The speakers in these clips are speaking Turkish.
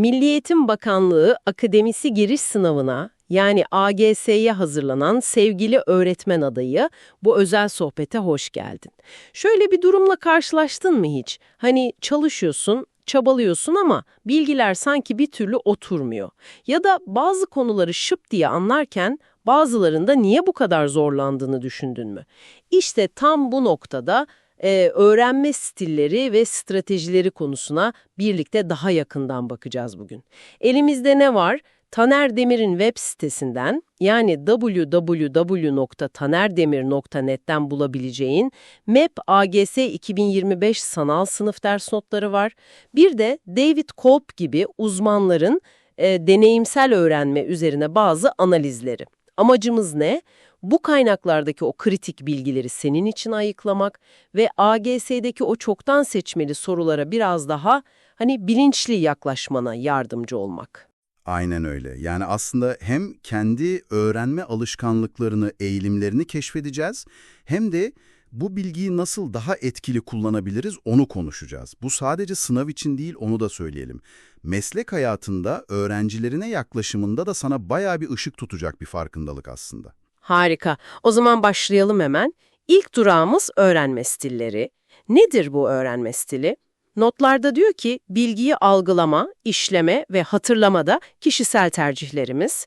Milli Eğitim Bakanlığı akademisi giriş sınavına yani AGS'ye hazırlanan sevgili öğretmen adayı bu özel sohbete hoş geldin. Şöyle bir durumla karşılaştın mı hiç? Hani çalışıyorsun, çabalıyorsun ama bilgiler sanki bir türlü oturmuyor. Ya da bazı konuları şıp diye anlarken bazılarında niye bu kadar zorlandığını düşündün mü? İşte tam bu noktada e, öğrenme stilleri ve stratejileri konusuna birlikte daha yakından bakacağız bugün. Elimizde ne var? Taner Demir'in web sitesinden yani www.tanerdemir.net'ten bulabileceğin MEP AGS 2025 sanal sınıf ders notları var. Bir de David Kolb gibi uzmanların e, deneyimsel öğrenme üzerine bazı analizleri. Amacımız ne? Bu kaynaklardaki o kritik bilgileri senin için ayıklamak ve AGS'deki o çoktan seçmeli sorulara biraz daha hani bilinçli yaklaşmana yardımcı olmak. Aynen öyle. Yani aslında hem kendi öğrenme alışkanlıklarını, eğilimlerini keşfedeceğiz hem de bu bilgiyi nasıl daha etkili kullanabiliriz onu konuşacağız. Bu sadece sınav için değil onu da söyleyelim. Meslek hayatında öğrencilerine yaklaşımında da sana bayağı bir ışık tutacak bir farkındalık aslında. Harika. O zaman başlayalım hemen. İlk durağımız öğrenme stilleri. Nedir bu öğrenme stili? Notlarda diyor ki bilgiyi algılama, işleme ve hatırlamada kişisel tercihlerimiz.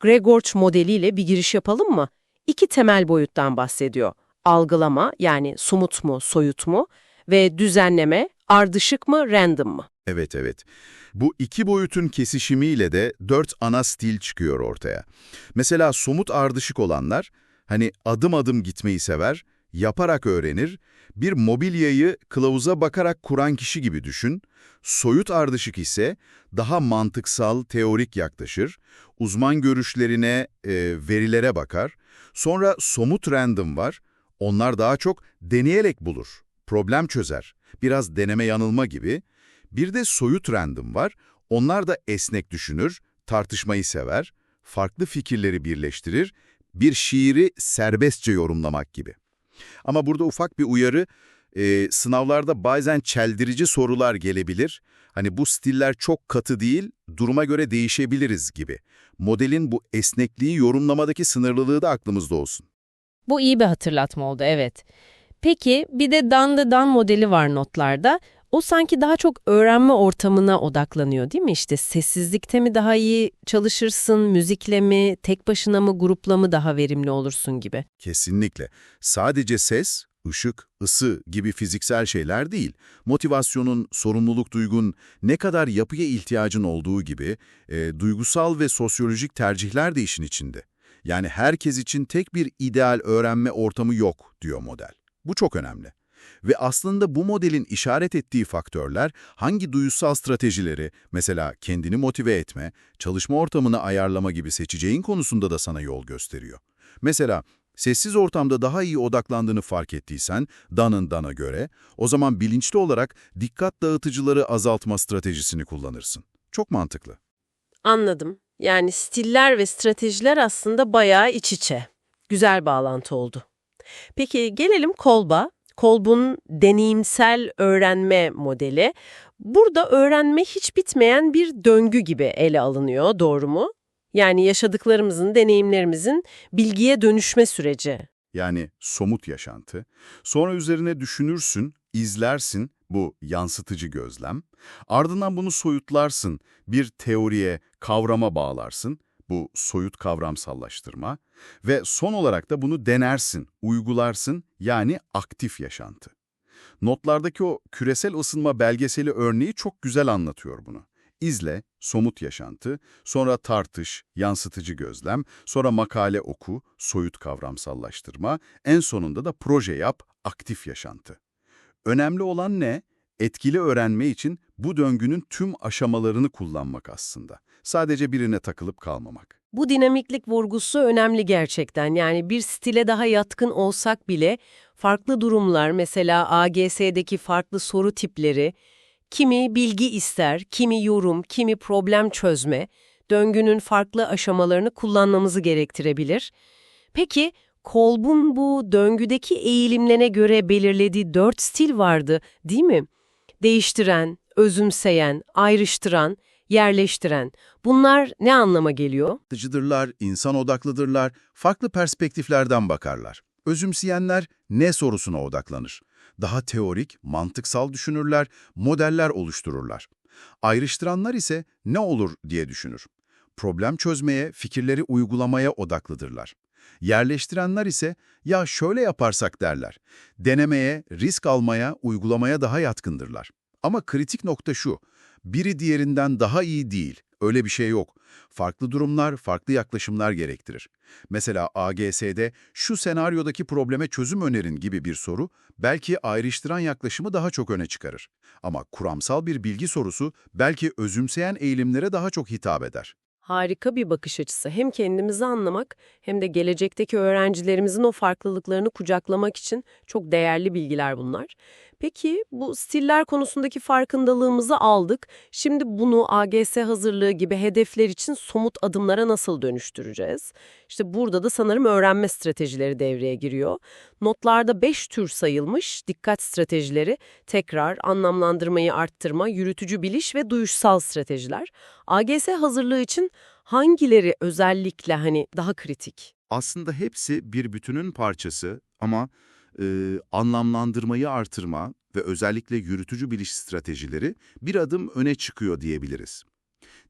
Gregorch modeliyle bir giriş yapalım mı? İki temel boyuttan bahsediyor. Algılama yani somut mu, soyut mu ve düzenleme ardışık mı, random mı? Evet evet. Bu iki boyutun kesişimiyle de dört ana stil çıkıyor ortaya. Mesela somut ardışık olanlar, hani adım adım gitmeyi sever, yaparak öğrenir, bir mobilyayı kılavuza bakarak kuran kişi gibi düşün. Soyut ardışık ise daha mantıksal, teorik yaklaşır, uzman görüşlerine, e, verilere bakar. Sonra somut random var, onlar daha çok deneyerek bulur, problem çözer, biraz deneme yanılma gibi. Bir de soyut random var. Onlar da esnek düşünür, tartışmayı sever, farklı fikirleri birleştirir, bir şiiri serbestçe yorumlamak gibi. Ama burada ufak bir uyarı, e, sınavlarda bazen çeldirici sorular gelebilir. Hani bu stiller çok katı değil, duruma göre değişebiliriz gibi. Modelin bu esnekliği yorumlamadaki sınırlılığı da aklımızda olsun. Bu iyi bir hatırlatma oldu, evet. Peki bir de Dan Dan modeli var notlarda. O sanki daha çok öğrenme ortamına odaklanıyor değil mi? İşte sessizlikte mi daha iyi çalışırsın, müzikle mi, tek başına mı, grupla mı daha verimli olursun gibi. Kesinlikle. Sadece ses, ışık, ısı gibi fiziksel şeyler değil. Motivasyonun, sorumluluk duygun, ne kadar yapıya ihtiyacın olduğu gibi e, duygusal ve sosyolojik tercihler de işin içinde. Yani herkes için tek bir ideal öğrenme ortamı yok diyor model. Bu çok önemli. Ve aslında bu modelin işaret ettiği faktörler hangi duysal stratejileri, mesela kendini motive etme, çalışma ortamını ayarlama gibi seçeceğin konusunda da sana yol gösteriyor. Mesela sessiz ortamda daha iyi odaklandığını fark ettiysen, Dan'ın Dan'a göre, o zaman bilinçli olarak dikkat dağıtıcıları azaltma stratejisini kullanırsın. Çok mantıklı. Anladım. Yani stiller ve stratejiler aslında bayağı iç içe. Güzel bağlantı oldu. Peki gelelim kolba. Kolb'un deneyimsel öğrenme modeli. Burada öğrenme hiç bitmeyen bir döngü gibi ele alınıyor, doğru mu? Yani yaşadıklarımızın, deneyimlerimizin bilgiye dönüşme süreci. Yani somut yaşantı. Sonra üzerine düşünürsün, izlersin, bu yansıtıcı gözlem. Ardından bunu soyutlarsın, bir teoriye, kavrama bağlarsın bu soyut kavramsallaştırma ve son olarak da bunu denersin, uygularsın yani aktif yaşantı. Notlardaki o küresel ısınma belgeseli örneği çok güzel anlatıyor bunu. İzle, somut yaşantı, sonra tartış, yansıtıcı gözlem, sonra makale oku, soyut kavramsallaştırma, en sonunda da proje yap, aktif yaşantı. Önemli olan ne? Etkili öğrenme için bu döngünün tüm aşamalarını kullanmak aslında. Sadece birine takılıp kalmamak. Bu dinamiklik vurgusu önemli gerçekten. Yani bir stile daha yatkın olsak bile farklı durumlar mesela AGS'deki farklı soru tipleri, kimi bilgi ister, kimi yorum, kimi problem çözme, döngünün farklı aşamalarını kullanmamızı gerektirebilir. Peki Kolb'un bu döngüdeki eğilimlerine göre belirlediği dört stil vardı değil mi? Değiştiren, özümseyen, ayrıştıran, yerleştiren. Bunlar ne anlama geliyor? Yaratıcıdırlar, insan odaklıdırlar, farklı perspektiflerden bakarlar. Özümseyenler ne sorusuna odaklanır. Daha teorik, mantıksal düşünürler, modeller oluştururlar. Ayrıştıranlar ise ne olur diye düşünür. Problem çözmeye, fikirleri uygulamaya odaklıdırlar. Yerleştirenler ise ya şöyle yaparsak derler. Denemeye, risk almaya, uygulamaya daha yatkındırlar. Ama kritik nokta şu, biri diğerinden daha iyi değil. Öyle bir şey yok. Farklı durumlar, farklı yaklaşımlar gerektirir. Mesela AGS'de şu senaryodaki probleme çözüm önerin gibi bir soru belki ayrıştıran yaklaşımı daha çok öne çıkarır. Ama kuramsal bir bilgi sorusu belki özümseyen eğilimlere daha çok hitap eder. Harika bir bakış açısı. Hem kendimizi anlamak hem de gelecekteki öğrencilerimizin o farklılıklarını kucaklamak için çok değerli bilgiler bunlar. Peki bu stiller konusundaki farkındalığımızı aldık. Şimdi bunu AGS hazırlığı gibi hedefler için somut adımlara nasıl dönüştüreceğiz? İşte burada da sanırım öğrenme stratejileri devreye giriyor. Notlarda 5 tür sayılmış dikkat stratejileri, tekrar, anlamlandırmayı arttırma, yürütücü biliş ve duyuşsal stratejiler. AGS hazırlığı için hangileri özellikle hani daha kritik? Aslında hepsi bir bütünün parçası ama e, anlamlandırmayı artırma ve özellikle yürütücü biliş stratejileri bir adım öne çıkıyor diyebiliriz.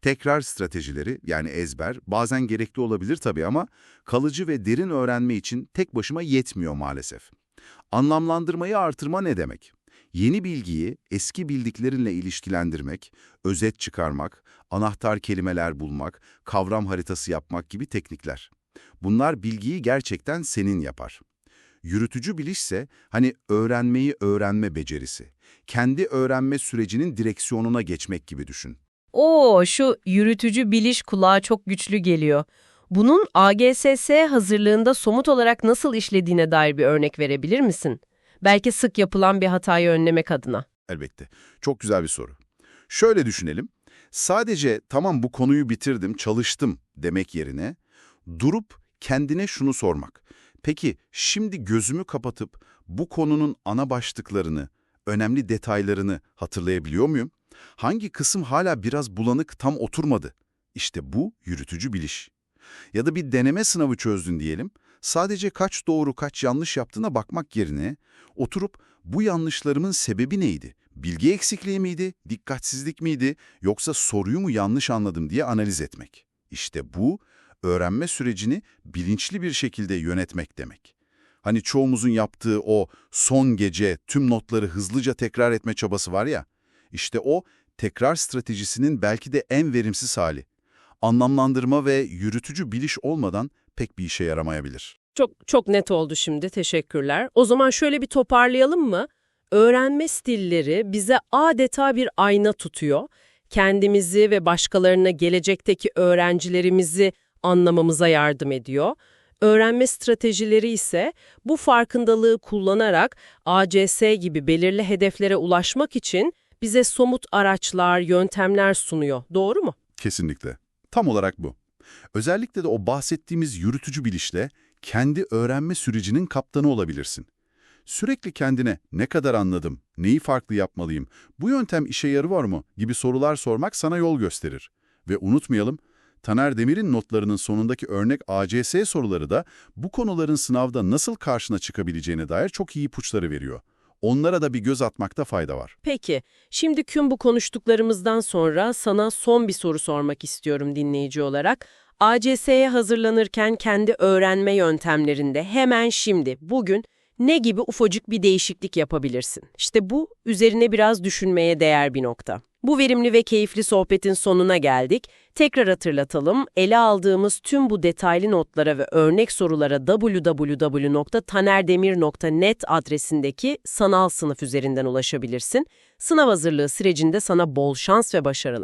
Tekrar stratejileri yani ezber bazen gerekli olabilir tabii ama kalıcı ve derin öğrenme için tek başıma yetmiyor maalesef. Anlamlandırmayı artırma ne demek? Yeni bilgiyi eski bildiklerinle ilişkilendirmek, özet çıkarmak, anahtar kelimeler bulmak, kavram haritası yapmak gibi teknikler. Bunlar bilgiyi gerçekten senin yapar. Yürütücü bilişse hani öğrenmeyi öğrenme becerisi. Kendi öğrenme sürecinin direksiyonuna geçmek gibi düşün. Oo, şu yürütücü biliş kulağa çok güçlü geliyor. Bunun AGSS hazırlığında somut olarak nasıl işlediğine dair bir örnek verebilir misin? Belki sık yapılan bir hatayı önlemek adına. Elbette. Çok güzel bir soru. Şöyle düşünelim. Sadece tamam bu konuyu bitirdim, çalıştım demek yerine durup kendine şunu sormak. Peki şimdi gözümü kapatıp bu konunun ana başlıklarını, önemli detaylarını hatırlayabiliyor muyum? Hangi kısım hala biraz bulanık tam oturmadı? İşte bu yürütücü biliş. Ya da bir deneme sınavı çözdün diyelim, sadece kaç doğru kaç yanlış yaptığına bakmak yerine oturup bu yanlışlarımın sebebi neydi? Bilgi eksikliği miydi, dikkatsizlik miydi yoksa soruyu mu yanlış anladım diye analiz etmek. İşte bu öğrenme sürecini bilinçli bir şekilde yönetmek demek. Hani çoğumuzun yaptığı o son gece tüm notları hızlıca tekrar etme çabası var ya, işte o tekrar stratejisinin belki de en verimsiz hali. Anlamlandırma ve yürütücü biliş olmadan pek bir işe yaramayabilir. Çok çok net oldu şimdi. Teşekkürler. O zaman şöyle bir toparlayalım mı? Öğrenme stilleri bize adeta bir ayna tutuyor. Kendimizi ve başkalarına gelecekteki öğrencilerimizi anlamamıza yardım ediyor. Öğrenme stratejileri ise bu farkındalığı kullanarak ACS gibi belirli hedeflere ulaşmak için bize somut araçlar, yöntemler sunuyor. Doğru mu? Kesinlikle. Tam olarak bu. Özellikle de o bahsettiğimiz yürütücü bilişle kendi öğrenme sürecinin kaptanı olabilirsin. Sürekli kendine ne kadar anladım, neyi farklı yapmalıyım, bu yöntem işe yarıyor mu gibi sorular sormak sana yol gösterir. Ve unutmayalım, Taner Demir'in notlarının sonundaki örnek ACS soruları da bu konuların sınavda nasıl karşına çıkabileceğine dair çok iyi ipuçları veriyor. Onlara da bir göz atmakta fayda var. Peki, şimdi tüm bu konuştuklarımızdan sonra sana son bir soru sormak istiyorum dinleyici olarak. ACS'ye hazırlanırken kendi öğrenme yöntemlerinde hemen şimdi, bugün ne gibi ufacık bir değişiklik yapabilirsin? İşte bu, üzerine biraz düşünmeye değer bir nokta. Bu verimli ve keyifli sohbetin sonuna geldik. Tekrar hatırlatalım, ele aldığımız tüm bu detaylı notlara ve örnek sorulara www.tanerdemir.net adresindeki sanal sınıf üzerinden ulaşabilirsin. Sınav hazırlığı sürecinde sana bol şans ve başarılar.